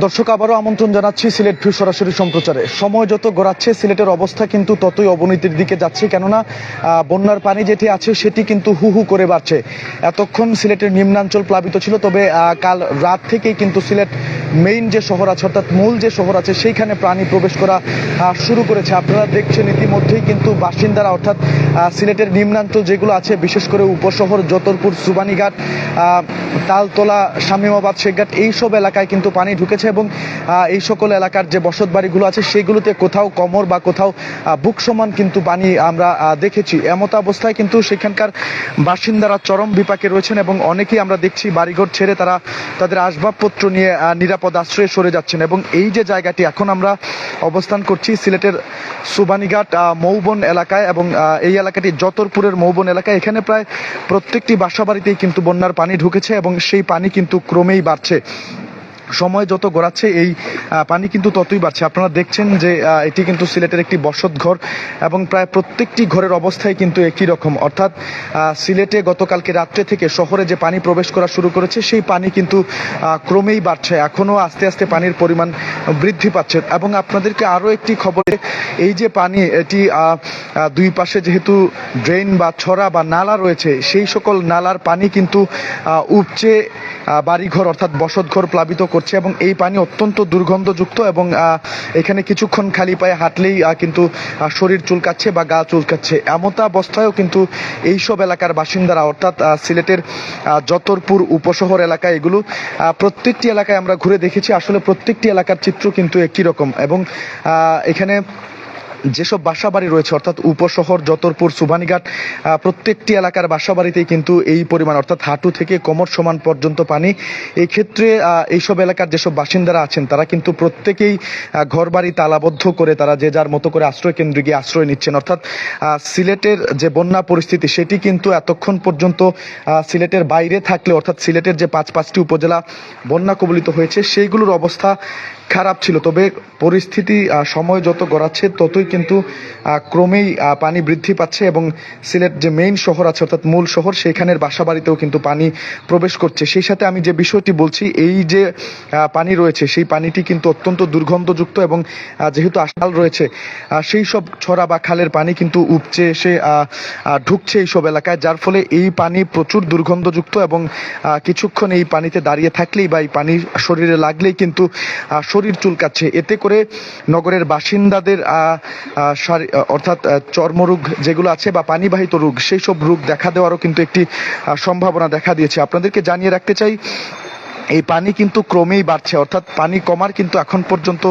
দর্শক, আবারও আমন্ত্রণ জানাচ্ছি সিলেট ভিউ সরাসরি সম্প্রচারে। সময় যত গড়াচ্ছে, সিলেটের অবস্থা কিন্তু ততই অবনতির দিকে যাচ্ছে। কেননা বন্যার পানি যেটি আছে, সেটি কিন্তু হু হু করে বাড়ছে। এতক্ষণ সিলেটের নিম্নাঞ্চল প্লাবিত ছিল, তবে কাল রাত থেকেই কিন্তু সিলেট মেইন যে শহর আছে, অর্থাৎ মূল যে শহর আছে, সেইখানে প্রাণী প্রবেশ করা শুরু করেছে। আপনারা দেখছেন ইতিমধ্যেই কিন্তু বাসিন্দারা, অর্থাৎ সিলেটের নিম্নাঞ্চল যেগুলো আছে, বিশেষ করে উপশহর যতরপুর সুবানীঘাট তালতলা, শামীমাবাদ, শেখঘাট, এইসব এলাকায় কিন্তু পানি ঢুকেছে। এবং এই সকল এলাকার যে বসত বাড়িগুলো আছে সেগুলোতে কোথাও কমর বা কোথাও বুক সমান কিন্তু পানি আমরা দেখেছি। এমত অবস্থায় কিন্তু সেখানকার বাসিন্দারা চরম বিপাকে রয়েছেন এবং অনেকেই আমরা দেখছি বাড়িঘর ছেড়ে তারা তাদের আসবাবপত্র নিয়ে নিরাপদ আশ্রয়ে সরে যাচ্ছেন এবং এই যে জায়গাটি এখন আমরা অবস্থান করছি সিলেটের সুবানীঘাট মৌবন এলাকায় এবং এই এলাকাটি যতরপুরের মৌবন এলাকায়, এখানে প্রায় প্রত্যেকটি বাসাবাড়িতেই কিন্তু বন্যার পানি ঢুকেছে এবং সেই পানি কিন্তু ক্রমেই বাড়ছে। সময় যত গড়াচ্ছে, এই পানি কিন্তু ততই বাড়ছে। আপনারা দেখছেন যে এটি কিন্তু সিলেটের একটি বসত ঘর এবং প্রায় প্রত্যেকটি ঘরের অবস্থাই কিন্তু একই রকম। অর্থাৎ সিলেটে গতকালকে রাত্রে থেকে শহরে যে পানি প্রবেশ করা শুরু করেছে, সেই পানি কিন্তু ক্রমেই বাড়ছে। এখনও আস্তে আস্তে পানির পরিমাণ বৃদ্ধি পাচ্ছে। এবং আপনাদেরকে আরও একটি খবরে, এই যে পানি, এটি দুই পাশে যেহেতু ড্রেন বা ছড়া বা নালা রয়েছে, সেই সকল নালার পানি কিন্তু উপচে বাড়িঘর অর্থাৎ বসতঘর প্লাবিত করছে। এবং এই পানি অত্যন্ত দুর্গন্ধযুক্ত এবং এখানে কিছুক্ষণ খালি পায়ে হাঁটলেই কিন্তু শরীর চুলকাচ্ছে বা গা চুলকাচ্ছে। এমতা অবস্থায়ও কিন্তু এইসব এলাকার বাসিন্দারা, অর্থাৎ সিলেটের যতরপুর উপশহর এলাকা এগুলো প্রত্যেকটি এলাকায় আমরা ঘুরে দেখেছি। আসলে প্রত্যেকটি এলাকার চিত্র কিন্তু একই রকম এবং এখানে যেসব বাসাবাড়ি রয়েছে, অর্থাৎ উপশহর, যতরপুর, সুবানীঘাট প্রত্যেকটি এলাকার বাসাবাড়িতেই কিন্তু এই পরিমাণ, অর্থাৎ হাঁটু থেকে কোমর সমান পর্যন্ত পানি। এই ক্ষেত্রে এইসব এলাকার যেসব বাসিন্দারা আছেন, তারা কিন্তু প্রত্যেকেই ঘরবাড়ি তালাবদ্ধ করে তারা যে যার মতো করে আশ্রয় কেন্দ্রে গিয়ে আশ্রয় নিচ্ছেন। অর্থাৎ সিলেটের যে বন্যা পরিস্থিতি, সেটি কিন্তু এতক্ষণ পর্যন্ত সিলেটের বাইরে থাকলে, অর্থাৎ সিলেটের যে পাঁচ পাঁচটি উপজেলা বন্যা কবলিত হয়েছে, সেইগুলোর অবস্থা খারাপ ছিল তবে পরিস্থিতি সময় যত গড়াচ্ছে ততই কিন্তু ক্রমেই পানি বৃদ্ধি পাচ্ছে এবং সিলেট যে মেইন শহর আছে অর্থাৎ মূল শহর সেখানের বাসা বাড়িতেও কিন্তু পানি প্রবেশ করছে। সেই সাথে আমি যে বিষয়টি বলছি এই যে পানি রয়েছে সেই পানিটি কিন্তু অত্যন্ত দুর্গন্ধযুক্ত এবং যেহেতু আশাল রয়েছে সেই সব ছড়া বা খালের পানি কিন্তু উপচে এসে ঢুকছে এইসব এলাকায় যার ফলে এই পানি প্রচুর দুর্গন্ধযুক্ত এবং কিছুক্ষণ এই পানিতে দাঁড়িয়ে থাকলেই বা এই পানি শরীরে লাগলেই কিন্তু আহ, শরীর চুলকাচ্ছে। এতে করে নগরের বাসিন্দাদের অর্থাৎ চর্মরোগ যেগুলো আছে বা পানিবাহিত রোগ সেই সব রোগ দেখা দেওয়ারও কিন্তু একটি সম্ভাবনা দেখা দিয়েছে। আপনাদেরকে জানিয়ে রাখতে চাই এই পানি কিন্তু ক্রমেই বাড়ছে অর্থাৎ পানি কমার কিন্তু এখন পর্যন্ত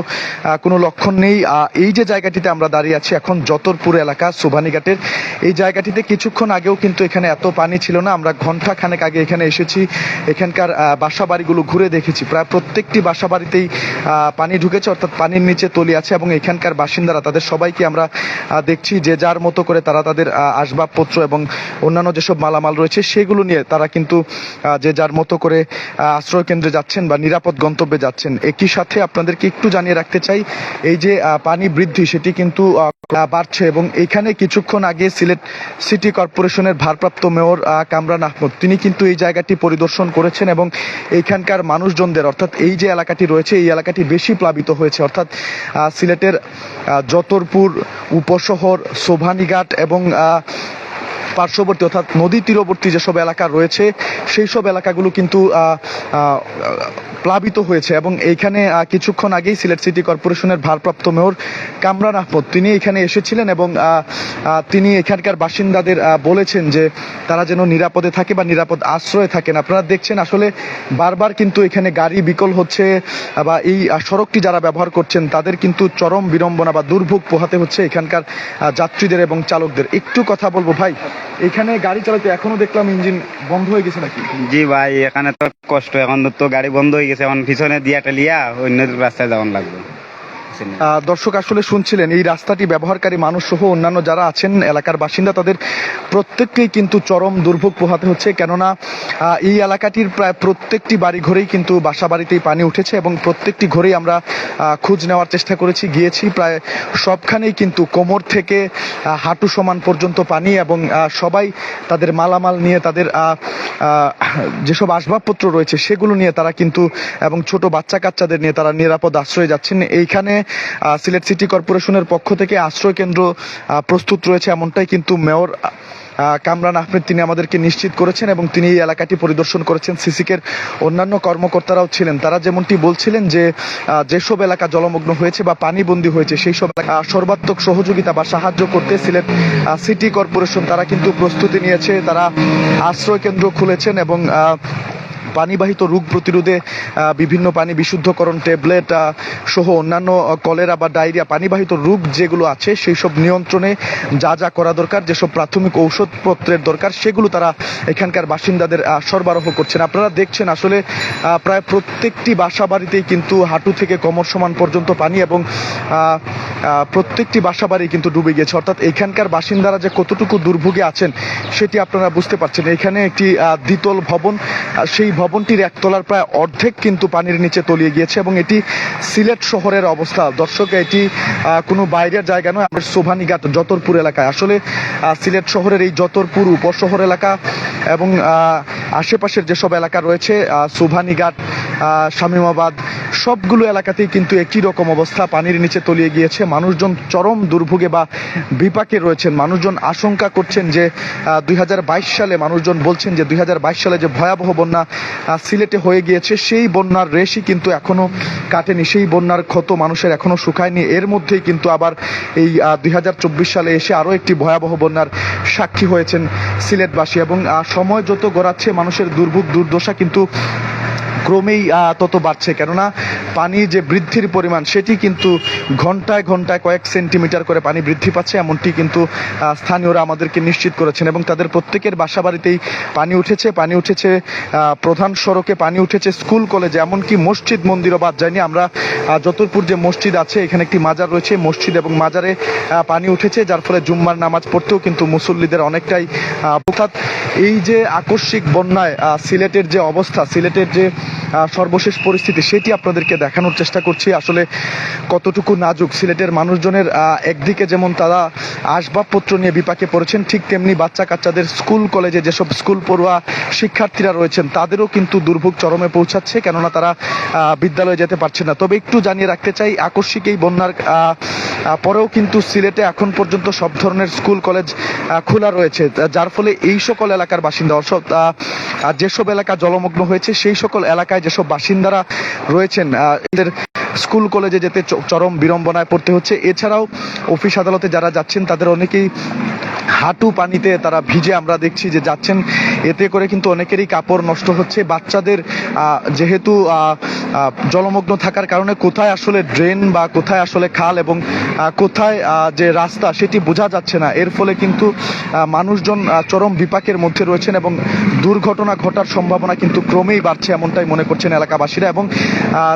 কোনো লক্ষণ নেই। এই যে জায়গাটিতে আমরা দাঁড়িয়ে আছি এখন যতরপুর এলাকা সুবানীঘাটের এই জায়গাটিতে কিছুক্ষণ আগেও কিন্তু এখানে এত পানি ছিল না। আমরা ঘণ্টা খানেক আগে এখানে এসেছি এখানকার বাসা বাড়িগুলো ঘুরে দেখেছি। প্রায় প্রত্যেকটি বাসা বাড়িতেই পানি ঢুকেছে অর্থাৎ পানির নিচে তলি আছে এবং এখানকার বাসিন্দারা তাদের সবাইকে আমরা দেখছি যে যার মতো করে তারা তাদের আসবাবপত্র এবং অন্যান্য যেসব মালামাল রয়েছে সেগুলো নিয়ে তারা কিন্তু যে যার মতো করে আহ, কেন্দ্রে যাচ্ছেন বা নিরাপদ গন্তব্যে যাচ্ছেন, একই সাথে আপনাদেরকে একটু জানিয়ে রাখতে চাই, এই যে পানি বৃদ্ধি সেটি কিন্তু বাড়ছে এবং এখানে কিছুক্ষণ আগে সিলেট সিটি কর্পোরেশনের ভারপ্রাপ্ত মেয়র কামরান আহমদ, তিনি কিন্তু এই জায়গাটি পরিদর্শন করেছেন এবং এইখানকার মানুষজনদের, অর্থাৎ এই যে এলাকাটি রয়েছে, এই এলাকাটি বেশি প্লাবিত হয়েছে, অর্থাৎ সিলেটের যতরপুর উপশহর সোভানীঘাট এবং পার্শ্ববর্তী অর্থাৎ নদী তীরবর্তী যেসব এলাকা রয়েছে, সেই সব এলাকাগুলো কিন্তু প্লাবিত হয়েছে এবং এইখানে কিছুক্ষণ আগেই সিলেট সিটি কর্পোরেশনের ভারপ্রাপ্ত মেয়র কামরান আহমদ, তিনি এখানে এসেছিলেন এবং তিনি এখানকার বাসিন্দাদের বলেছেন যে তারা যেন নিরাপদে থাকে বা নিরাপদ আশ্রয়ে থাকেন। আপনারা দেখছেন আসলে বারবার কিন্তু এখানে গাড়ি বিকল হচ্ছে, বা এই সড়কটি যারা ব্যবহার করছেন তাদের কিন্তু চরম বিড়ম্বনা বা দুর্ভোগ পোহাতে হচ্ছে এখানকার যাত্রীদের এবং চালকদের। একটু কথা বলব ভাই এখানে গাড়ি চালাতে এখনও দেখলাম ইঞ্জিন বন্ধ হয়ে গেছে নাকি? জি ভাই, এখানে তো কষ্ট, এখন তো গাড়ি বন্ধ হয়ে গেছে, এখন পিছনে দিয়া টেলিয়া অন্য রাস্তায় যাওয়ান লাগবে। দর্শক আসলে শুনছিলেন, এই রাস্তাটি ব্যবহারকারী মানুষ সহ অন্যান্য যারা আছেন, এলাকার বাসিন্দা, তাদের প্রত্যেককেই কিন্তু চরম দুর্ভোগ পোহাতে হচ্ছে। কেননা এই এলাকাটির প্রায় প্রত্যেকটি বাড়ি ঘরেই কিন্তু বাসা বাড়িতেই পানি উঠেছে এবং প্রত্যেকটি ঘরেই আমরা খোঁজ নেওয়ার চেষ্টা করেছি, গিয়েছি। প্রায় সবখানেই কিন্তু কোমর থেকে হাঁটু সমান পর্যন্ত পানি এবং সবাই তাদের মালামাল নিয়ে তাদের যেসব আসবাবপত্র রয়েছে, সেগুলো নিয়ে তারা কিন্তু, এবং ছোট বাচ্চা কাচ্চাদের নিয়ে তারা নিরাপদ আশ্রয়ে যাচ্ছেন। এইখানে সিলেট সিটি কর্পোরেশনের পক্ষ থেকে আশ্রয় কেন্দ্র প্রস্তুত রয়েছে এমনটাই কিন্তু মেয়র কামরান আহমেদ তিনি আমাদেরকে নিশ্চিত করেছেন এবং তিনি এই এলাকাটি পরিদর্শন করেছেন। সিসিকের অন্যান্য কর্মকর্তারাও ছিলেন। তারা যেমনটি বলছিলেন যে যেসব এলাকা জলমগ্ন হয়েছে বা পানিবন্দী হয়েছে, সেই সব এলাকা সর্বাত্মক সহযোগিতা বা সাহায্য করতে সিলেট সিটি কর্পোরেশন তারা কিন্তু প্রস্তুতি নিয়েছে। তারা আশ্রয় কেন্দ্র খুলেছেন এবং পানিবাহিত রোগ প্রতিরোধে বিভিন্ন পানি বিশুদ্ধকরণ ট্যাবলেট সহ অন্যান্য কলেরা বা ডায়রিয়া পানিবাহিত রোগ যেগুলো আছে, সেই সব নিয়ন্ত্রণে যা যা করা দরকার, যেসব প্রাথমিক ঔষধপত্রের দরকার, সেগুলো তারা এখানকার বাসিন্দাদের সরবরাহ করছেন। আপনারা দেখছেন আসলে প্রায় প্রত্যেকটি বাসা বাড়িতেই কিন্তু হাঁটু থেকে কোমর সমান পর্যন্ত পানি এবং প্রত্যেকটি বাসা বাড়ি কিন্তু ডুবে গিয়েছে অর্থাৎ এখানকার বাসিন্দারা যে কতটুকু দুর্ভোগে আছেন, সেটি আপনারা বুঝতে পারছেন। এখানে একটি দ্বিতল ভবন সেই ভবনটির একতলার প্রায় অর্ধেক কিন্তু পানির নিচে তলিয়ে গিয়েছে এবং এটি সিলেট শহরের অবস্থা। দর্শক, এটি কোনো বাইরের জায়গা নয় আমাদের সোভানীঘাট যতরপুর এলাকায়। আসলে সিলেট শহরের এই যতরপুর উপশহর এলাকা এবং আশেপাশের যেসব এলাকা রয়েছে শোভানিঘাট শামীমাবাদ, সবগুলো এলাকাতেই কিন্তু একই রকম অবস্থা। পানির নিচে তলিয়ে গিয়েছে। মানুষজন চরম দুর্ভোগে বা বিপাকে রয়েছেন। মানুষজন আশঙ্কা করছেন যে দু হাজার বাইশ সালে মানুষজন বলছেন যে দু হাজার বাইশ সালে যে ভয়াবহ বন্যা সিলেটে হয়ে গিয়েছে, সেই বন্যার রেশই কিন্তু এখনও কাটেনি। সেই বন্যার ক্ষত মানুষের এখনও শুকায়নি। এর মধ্যেই কিন্তু আবার এই দুই হাজার চব্বিশ সালে এসে আরও একটি ভয়াবহ বন্যার সাক্ষী হয়েছেন সিলেটবাসী। এবং সময় যত গড়াচ্ছে, মানুষের দুর্ভোগ, দুর্দশা কিন্তু ক্রমেই তত বাড়ছে। কেননা পানি যে বৃদ্ধির পরিমাণ সেটি কিন্তু ঘন্টায় ঘন্টায় কয়েক সেন্টিমিটার করে পানি বৃদ্ধি পাচ্ছে। এমনটি কিন্তু স্থানীয়রা আমাদেরকে নিশ্চিত করেছেন এবং তাদের প্রত্যেকের বাসা বাড়িতেই পানি উঠেছে। পানি উঠেছে প্রধান সড়কে পানি উঠেছে স্কুল কলেজে এমনকি মসজিদ মন্দিরও বাদ যায়নি। আমরা আহ, যতরপুর যে মসজিদ আছে এখানে একটি মাজার রয়েছে। মসজিদ এবং মাজারে পানি উঠেছে যার ফলে জুম্মার নামাজ পড়তেও কিন্তু মুসল্লিদের অনেকটাই অর্থাৎ এই যে আকস্মিক বন্যায় সিলেটের যে অবস্থা সিলেটের যে সর্বশেষ পরিস্থিতি সেটি আপনাদেরকে দেখানোর চেষ্টা করছি। আসলে কতটুকু নাজুক সিলেটের মানুষজনের একদিকে যেমন তারা আসবাবপত্র নিয়ে বিপাকে পড়েছেন, ঠিক তেমনি বাচ্চা কাচ্চাদের স্কুল, কলেজে যেসব স্কুল পড়ুয়া শিক্ষার্থীরা রয়েছেন, তাদেরও কিন্তু দুর্ভোগ চরমে পৌঁছাচ্ছে, কেননা তারা বিদ্যালয়ে যেতে পারছে না। তবে একটু জানিয়ে রাখতে চাই, আকস্মিক এই বন্যার পরেও কিন্তু সিলেটে এখন পর্যন্ত সব ধরনের স্কুল কলেজ খোলা রয়েছে। যার ফলে এই সকল এলাকার বাসিন্দা আহ, যেসব এলাকা জলমগ্ন হয়েছে সেই সকল এলাকায় যেসব বাসিন্দারা রয়েছেন এদের স্কুল কলেজে যেতে চরম বিড়ম্বনায় পড়তে হচ্ছে। এছাড়াও অফিস আদালতে যারা যাচ্ছেন তাদের অনেকেই হাঁটু পানিতে তারা ভিজে আমরা দেখছি যে যাচ্ছেন। এতে করে কিন্তু অনেকেরই কাপড় নষ্ট হচ্ছে। বাচ্চাদের যেহেতু জলমগ্ন থাকার কারণে কোথায় আসলে ড্রেন বা কোথায় আসলে খাল এবং কোথায় যে রাস্তা সেটি বোঝা যাচ্ছে না। এর ফলে কিন্তু মানুষজন চরম বিপাকের মধ্যে রয়েছেন এবং দুর্ঘটনা ঘটার সম্ভাবনা কিন্তু ক্রমেই বাড়ছে এমনটাই মনে করছেন এলাকাবাসীরা এবং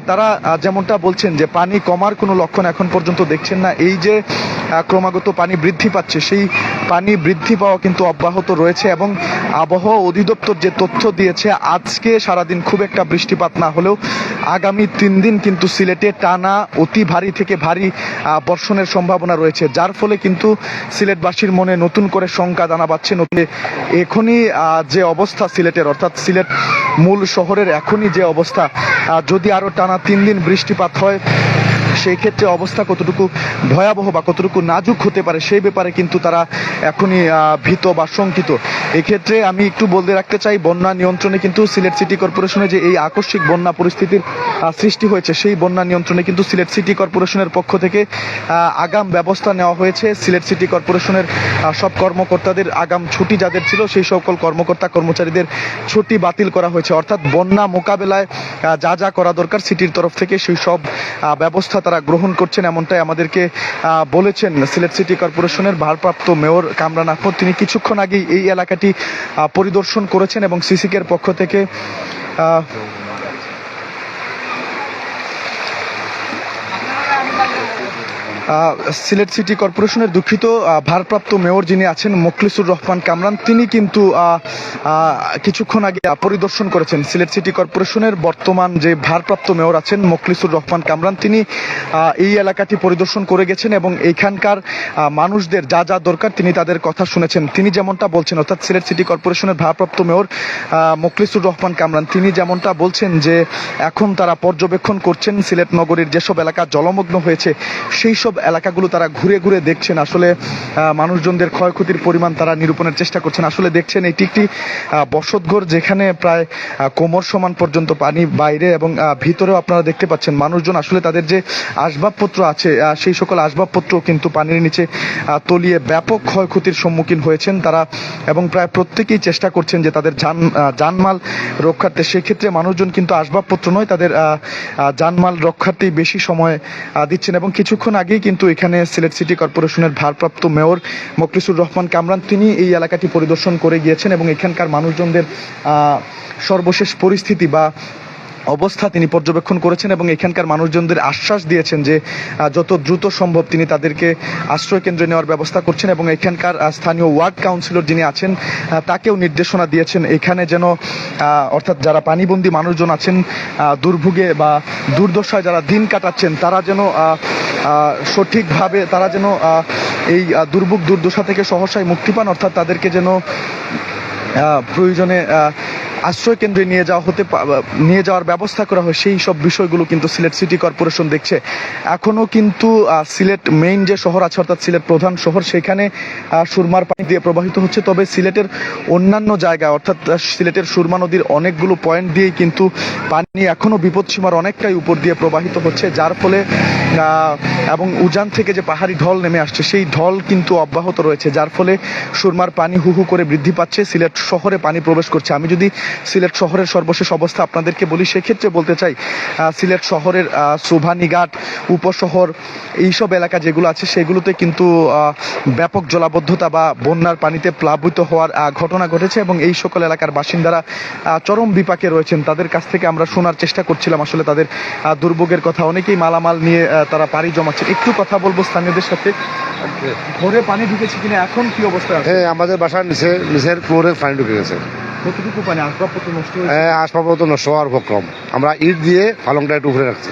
তারা যেমনটা বলছেন যে পানি কমার কোনো লক্ষণ এখন পর্যন্ত দেখছেন না। এই যে ক্রমাগত পানি বৃদ্ধি পাচ্ছে, সেই পানি বৃদ্ধি পাওয়া কিন্তু অব্যাহত রয়েছে এবং আবহাওয়া অধিদপ্তর যে তথ্য দিয়েছে, আজকে সারাদিন খুব একটা বৃষ্টিপাত না হলেও আগামী তিন দিন কিন্তু সিলেটে টানা অতি ভারী থেকে ভারী বর্ষণের সম্ভাবনা রয়েছে। যার ফলে কিন্তু সিলেটবাসীর মনে নতুন করে শঙ্কা দানা বাচ্ছে নতুন এখনই যে অবস্থা সিলেটের, অর্থাৎ সিলেট মূল শহরের এখনই যে অবস্থা যদি আরও টানা তিন দিন বৃষ্টিপাত হয় সেই ক্ষেত্রে অবস্থা কতটুকু ভয়াবহ বা কতটুকু নাজুক হতে পারে সেই ব্যাপারে কিন্তু তারা এখনই ভীত বা শঙ্কিত। এক্ষেত্রে আমি একটু বলতে রাখতে চাই, বন্যা নিয়ন্ত্রণে কিন্তু সিলেট সিটি কর্পোরেশনে যে এই আকস্মিক বন্যা পরিস্থিতির সৃষ্টি হয়েছে, সেই বন্যা নিয়ন্ত্রণে কিন্তু সিলেট সিটি কর্পোরেশনের পক্ষ থেকে আগাম ব্যবস্থা নেওয়া হয়েছে। সিলেট সিটি কর্পোরেশনের সব কর্মকর্তাদের আগাম ছুটি যাদের ছিল, সেই সকল কর্মকর্তা কর্মচারীদের ছুটি বাতিল করা হয়েছে। অর্থাৎ বন্যা মোকাবেলায় যা যা করা দরকার সিটির তরফ থেকে, সেই সব ব্যবস্থা তারা গ্রহণ করছেন এমনটাই আমাদেরকে বলেছেন সিলেট সিটি কর্পোরেশনের ভারপ্রাপ্ত মেয়র কামরান আহমদ। তিনি কিছুক্ষণ আগেই এই এলাকাটি আহ, পরিদর্শন করেছেন এবং সিসিকের পক্ষ থেকে সিলেট সিটি কর্পোরেশনের দুঃখিত ভারপ্রাপ্ত মেয়র যিনি আছেন মোখলিসুর রহমান কামরান, তিনি কিন্তু কিছুক্ষণ আগে পরিদর্শন করেছেন সিলেট সিটি কর্পোরেশনের বর্তমান যে ভারপ্রাপ্ত মেয়র আছেন মোখলিসুর রহমান কামরান। তিনি এই এলাকাটি পরিদর্শন করে গেছেন এবং এইখানকার মানুষদের যা যা দরকার তিনি তাদের কথা শুনেছেন। তিনি যেমনটা বলছেন, অর্থাৎ সিলেট সিটি কর্পোরেশনের ভারপ্রাপ্ত মেয়র মোখলিসুর রহমান কামরান, তিনি যেমনটা বলছেন যে এখন তারা পর্যবেক্ষণ করছেন সিলেট নগরীর যেসব এলাকা জলমগ্ন হয়েছে, সেই সব এলাকাগুলো তারা ঘুরে ঘুরে দেখছেন। আসলে মানুষজনদের ক্ষয়ক্ষতির পরিমাণ তারা নিরূপণের চেষ্টা করছেন। আসলে দেখছেন, এটি একটি বসতঘর যেখানে প্রায় কোমর সমান পর্যন্ত পানি বাইরে এবং ভিতরেও আপনারা দেখতে পাচ্ছেন মানুষজন আসলে তাদের যে আসবাবপত্র আছে সেই সকল আসবাবপত্র কিন্তু পানির নিচে তলিয়ে ব্যাপক ক্ষয়ক্ষতির সম্মুখীন হয়েছেন তারা এবং প্রায় প্রত্যেকেই চেষ্টা করছেন যে তাদের যান জানমাল রক্ষার্থে। সেক্ষেত্রে মানুষজন কিন্তু আসবাবপত্র নয়, তাদের জানমাল রক্ষার্থেই বেশি সময় দিচ্ছেন এবং কিছুক্ষণ আগেই কিন্তু এখানে সিলেট সিটি কর্পোরেশনের ভারপ্রাপ্ত মেয়র মকলিসুর রহমান কামরান, তিনি এই এলাকাটি পরিদর্শন করে গিয়েছেন এবং এখানকার মানুষজনদের সর্বশেষ পরিস্থিতি বা অবস্থা তিনি পর্যবেক্ষণ করেছেন এবং এখানকার মানুষজনদের আশ্বাস দিয়েছেন যে যত দ্রুত সম্ভব তিনি তাদেরকে আশ্রয় কেন্দ্রে নেওয়ার ব্যবস্থা করছেন এবং এখানকার স্থানীয় ওয়ার্ড কাউন্সিলর যিনি আছেন তাকেও নির্দেশনা দিয়েছেন এখানে যেন অর্থাৎ যারা পানিবন্দী মানুষজন আছেন দুর্ভোগে বা দুর্দশায় যারা দিন কাটাচ্ছেন, তারা যেন সঠিকভাবে তারা যেন এই দুর্ভোগ দুর্দশা থেকে সহসায় মুক্তি পান অর্থাৎ তাদেরকে যেন প্রয়োজনে আশ্রয় কেন্দ্রে নিয়ে যাওয়া হতে নিয়ে যাওয়ার ব্যবস্থা করা হয়। সেই সব বিষয়গুলো কিন্তু সিলেট সিটি কর্পোরেশন দেখছে। এখনও কিন্তু সিলেট মেইন যে শহর আছে, অর্থাৎ সিলেট প্রধান শহর, সেখানে সুরমার পানি দিয়ে প্রবাহিত হচ্ছে। তবে সিলেটের অন্যান্য জায়গা, অর্থাৎ সিলেটের সুরমা নদীর অনেকগুলো পয়েন্ট দিয়েই কিন্তু পানি এখনও বিপদসীমার অনেকটাই উপর দিয়ে প্রবাহিত হচ্ছে। যার ফলে এবং উজান থেকে যে পাহাড়ি ঢল নেমে আসছে, সেই ঢল কিন্তু অব্যাহত রয়েছে। যার ফলে সুরমার পানি হু হু করে বৃদ্ধি পাচ্ছে। সিলেট শহরে পানি প্রবেশ করছে। আমি যদি সিলেট শহরের সর্বশেষ অবস্থা আপনাদেরকে বলি সেক্ষেত্রে বলতে চাই সিলেট শহরের আহ, সুভানীঘাট উপশহর এইসব এলাকা যেগুলো আছে সেগুলোতে কিন্তু ব্যাপক জলাবদ্ধতা বা বন্যার পানিতে প্লাবিত হওয়ার ঘটনা ঘটেছে এবং এই সকল এলাকার বাসিন্দারা চরম বিপাকে রয়েছেন। তাদের কাছ থেকে আমরা শোনার চেষ্টা করছিলাম। আসলে তাদের দুর্ভোগের কথা অনেকেই মালামাল নিয়ে তারা পাড়ি জমাচ্ছেন। একটু কথা বলব স্থানীয়দের সাথে। ঘরে পানি ঢুকেছে কিনা? এখন কি অবস্থা হ্যাঁ আমাদের বাসার নিচে নিচের ফ্লোরে পানি ঢুকে গেছে। কতটুকু পানি? আসবাবপত্র নষ্ট হয়েছে? হ্যাঁ, আসবাবপত্র নষ্ট হওয়ার উপক্রম আমরা ইট দিয়ে পালংটা একটু উপরে রাখছি।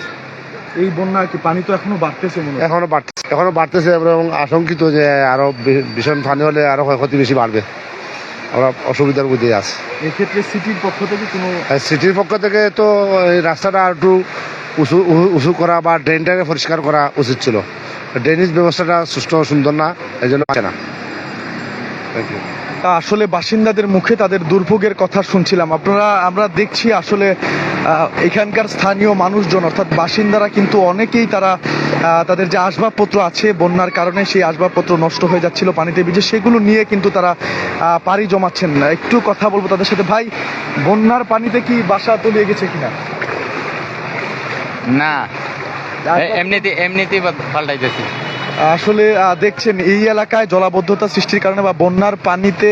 এই বন্যা কি পানি তো এখনও বাড়তেছে মনে এখনও বাড়তেছে এখনও বাড়তেছে এবং আশঙ্কিত যে আরও ভীষণ পানি হলে আরও ক্ষয়ক্ষতি বেশি বাড়বে। আমরা অসুবিধার মধ্যে আছি। এক্ষেত্রে সিটির পক্ষ থেকে কোনো সিটির পক্ষ থেকে তো এই রাস্তাটা আর একটু উঁচু উঁচু করা বা ড্রেনটাকে পরিষ্কার করা উচিত ছিল। ড্রেনেজ ব্যবস্থাটা সুষ্ঠু সুন্দর না এই জন্য আছে না। থ্যাংক ইউ আসলে বাসিন্দাদের মুখে তাদের দুর্ভোগের কথা শুনছিলাম। আপনারা আমরা দেখছি আসলে এখানকার স্থানীয় মানুষজন অর্থাৎ বাসিন্দারা কিন্তু অনেকেই তারা তাদের যে আসবাবপত্র আছে বন্যার কারণে সেই আসবাবপত্র নষ্ট হয়ে যাচ্ছিল পানিতে ভিজে সেগুলো নিয়ে কিন্তু তারা পাড়ি জমাচ্ছেন। না একটু কথা বলব তাদের সাথে। ভাই বন্যার পানিতে কি বাসা তলিয়ে গেছে কিনা? না। এ- এমনিতে এমনিতেই বা- পাল্টাইতেছি। আসলে দেখছেন, এই এলাকায় জলাবদ্ধতা সৃষ্টির কারণে বা বন্যার পানিতে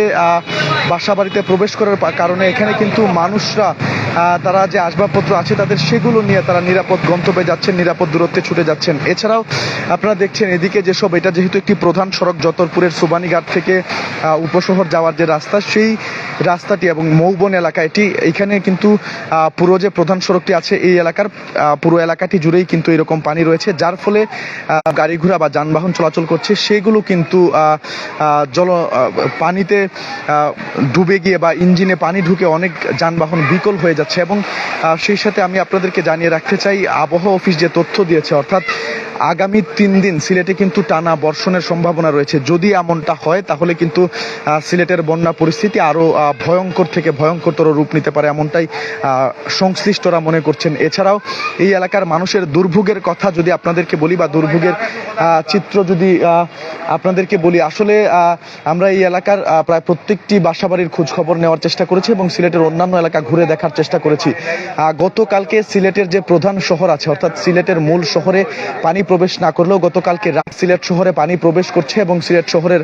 বাসা বাড়িতে প্রবেশ করার কারণে এখানে কিন্তু মানুষরা তারা যে আসবাবপত্র আছে তাদের সেগুলো নিয়ে তারা নিরাপদ গন্তব্যে যাচ্ছেন, নিরাপদ দূরত্বে ছুটে যাচ্ছেন। এছাড়াও আপনারা দেখছেন, এদিকে যেসব, এটা যেহেতু একটি প্রধান সড়ক যতরপুরের সুবানীঘাট থেকে উপশহর যাওয়ার যে রাস্তা, সেই রাস্তাটি এবং মৌবন এলাকা, এটি এখানে কিন্তু পুরো যে প্রধান সড়কটি আছে, এই এলাকার পুরো এলাকাটি জুড়েই কিন্তু এরকম পানি রয়েছে, যার ফলে গাড়ি ঘোড়া বা যানবাহন চলাচল করছে সেগুলো কিন্তু জল পানিতে ডুবে গিয়ে বা ইঞ্জিনে পানি ঢুকে অনেক যানবাহন বিকল হয়ে যাচ্ছে এবং সেই সাথে আমি আপনাদেরকে জানিয়ে রাখতে চাই আবহাওয়া অফিস যে তথ্য দিয়েছে অর্থাৎ আগামী তিন দিন সিলেটে কিন্তু টানা বর্ষণের সম্ভাবনা রয়েছে। যদি এমনটা হয় তাহলে কিন্তু সিলেটের বন্যা পরিস্থিতি আরও আহ, ভয়ঙ্কর থেকে ভয়ঙ্করতর রূপ নিতে পারে এমনটাই সংশ্লিষ্টরা মনে করছেন। এছাড়াও এই এলাকার মানুষের দুর্ভোগের কথা যদি আপনাদেরকে বলি বা দুর্ভোগের আহ, চিত্র যদি আপনাদেরকে বলি, আসলে আমরা এই এলাকার প্রায় প্রত্যেকটি বাসাবাড়ির খোঁজ খবর নেওয়ার চেষ্টা করেছি এবং সিলেটের অন্যান্য এলাকা ঘুরে দেখার চেষ্টা করেছি। গতকালকে সিলেটের যে প্রধান শহর আছে, অর্থাৎ সিলেটের মূল শহরে পানি প্রবেশ না করলেও গতকালকে রাত সিলেট শহরে পানি প্রবেশ করছে এবং সিলেট শহরের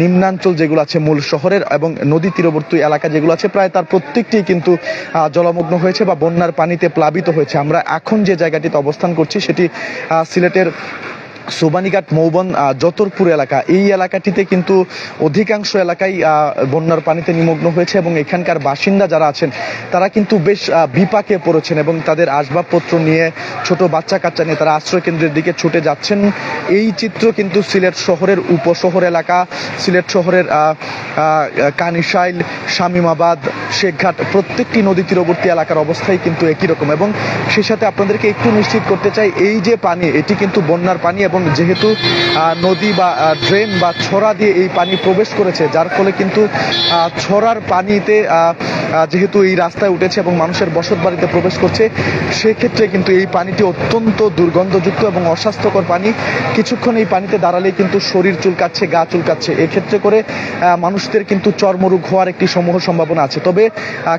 নিম্নাঞ্চল যেগুলো আছে, মূল শহরের এবং নদী তীরবর্তী এলাকা যেগুলো আছে, প্রায় তার প্রত্যেকটি কিন্তু জলমগ্ন হয়েছে বা বন্যার পানিতে প্লাবিত হয়েছে। আমরা এখন যে জায়গাটিতে অবস্থান করছি, সেটি সিলেটের সোবানীঘাট মৌবন যতরপুর এলাকা এই এলাকাটিতে কিন্তু অধিকাংশ এলাকায় আহ, বন্যার পানিতে নিমগ্ন হয়েছে এবং এখানকার বাসিন্দা যারা আছেন তারা কিন্তু বেশ বিপাকে পড়েছেন এবং তাদের আসবাবপত্র নিয়ে ছোট বাচ্চা কাচ্চা নিয়ে তারা আশ্রয় কেন্দ্রের দিকে ছুটে যাচ্ছেন। এই চিত্র কিন্তু সিলেট শহরের উপশহর এলাকা সিলেট শহরের কানিশাইল শামিমাবাদ শেখঘাট প্রত্যেকটি নদী তীরবর্তী এলাকার অবস্থাই কিন্তু একই রকম এবং সেই সাথে আপনাদেরকে একটু নিশ্চিত করতে চাই এই যে পানি এটি কিন্তু বন্যার পানি এবং যেহেতু নদী বা ড্রেন বা ছড়া দিয়ে এই পানি প্রবেশ করেছে যার ফলে কিন্তু ছড়ার পানিতে যেহেতু এই রাস্তায় উঠেছে এবং মানুষের বসত বাড়িতে প্রবেশ করছে সেক্ষেত্রে কিন্তু এই পানিটি অত্যন্ত দুর্গন্ধযুক্ত এবং অস্বাস্থ্যকর পানি। কিছুক্ষণ এই পানিতে দাঁড়ালেই কিন্তু শরীর চুলকাচ্ছে গা চুলকাচ্ছে। এক্ষেত্রে করে মানুষদের কিন্তু চর্মরোগ হওয়ার একটি সমূহ সম্ভাবনা আছে। তবে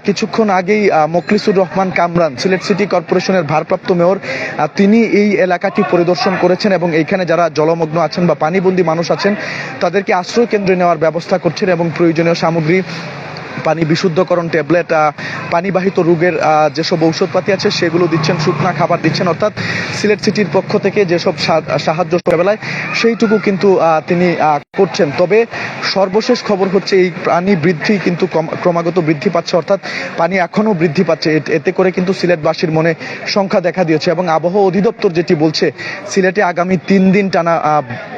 কিছুক্ষণ আগেই আহ, মোখলিসুর রহমান কামরান সিলেট সিটি কর্পোরেশনের ভারপ্রাপ্ত মেয়র তিনি এই এলাকাটি পরিদর্শন করেছেন এবং এইখানে যারা জলমগ্ন আছেন বা পানিবন্দী মানুষ আছেন, তাদেরকে আশ্রয় কেন্দ্রে নেওয়ার ব্যবস্থা করছেন এবং প্রয়োজনীয় সামগ্রী পানি বিশুদ্ধকরণ ট্যাবলেট পানিবাহিত রোগের যেসব ঔষধপাতি আছে সেগুলো দিচ্ছেন, শুকনা খাবার দিচ্ছেন, অর্থাৎ সিলেট সিটির পক্ষ থেকে যেসব সাহায্য বেলায় সেইটুকু কিন্তু তিনি করছেন। তবে সর্বশেষ খবর হচ্ছে এই পানি বৃদ্ধি কিন্তু ক্রমাগত বৃদ্ধি পাচ্ছে, অর্থাৎ পানি এখনও বৃদ্ধি পাচ্ছে। এতে করে কিন্তু সিলেটবাসীর মনে সংখ্যা দেখা দিয়েছে এবং আবহাওয়া অধিদপ্তর যেটি বলছে, সিলেটে আগামী তিন দিন টানা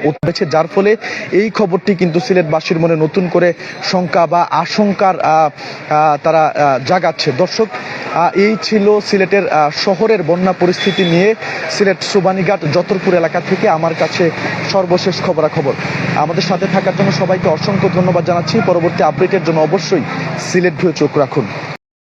উঠেছে যার ফলে এই খবরটি কিন্তু সিলেটবাসীর মনে নতুন করে শঙ্কা বা আশঙ্কার তারা জাগাচ্ছে। দর্শক এই ছিল সিলেটের শহরের বন্যা পরিস্থিতি নিয়ে সিলেট সুবানীঘাট যতরপুর এলাকা থেকে আমার কাছে সর্বশেষ খবরাখবর। আমাদের সাথে থাকার জন্য সবাইকে অসংখ্য ধন্যবাদ জানাচ্ছি। পরবর্তী আপডেটের জন্য অবশ্যই সিলেট ভিউ চোখ রাখুন।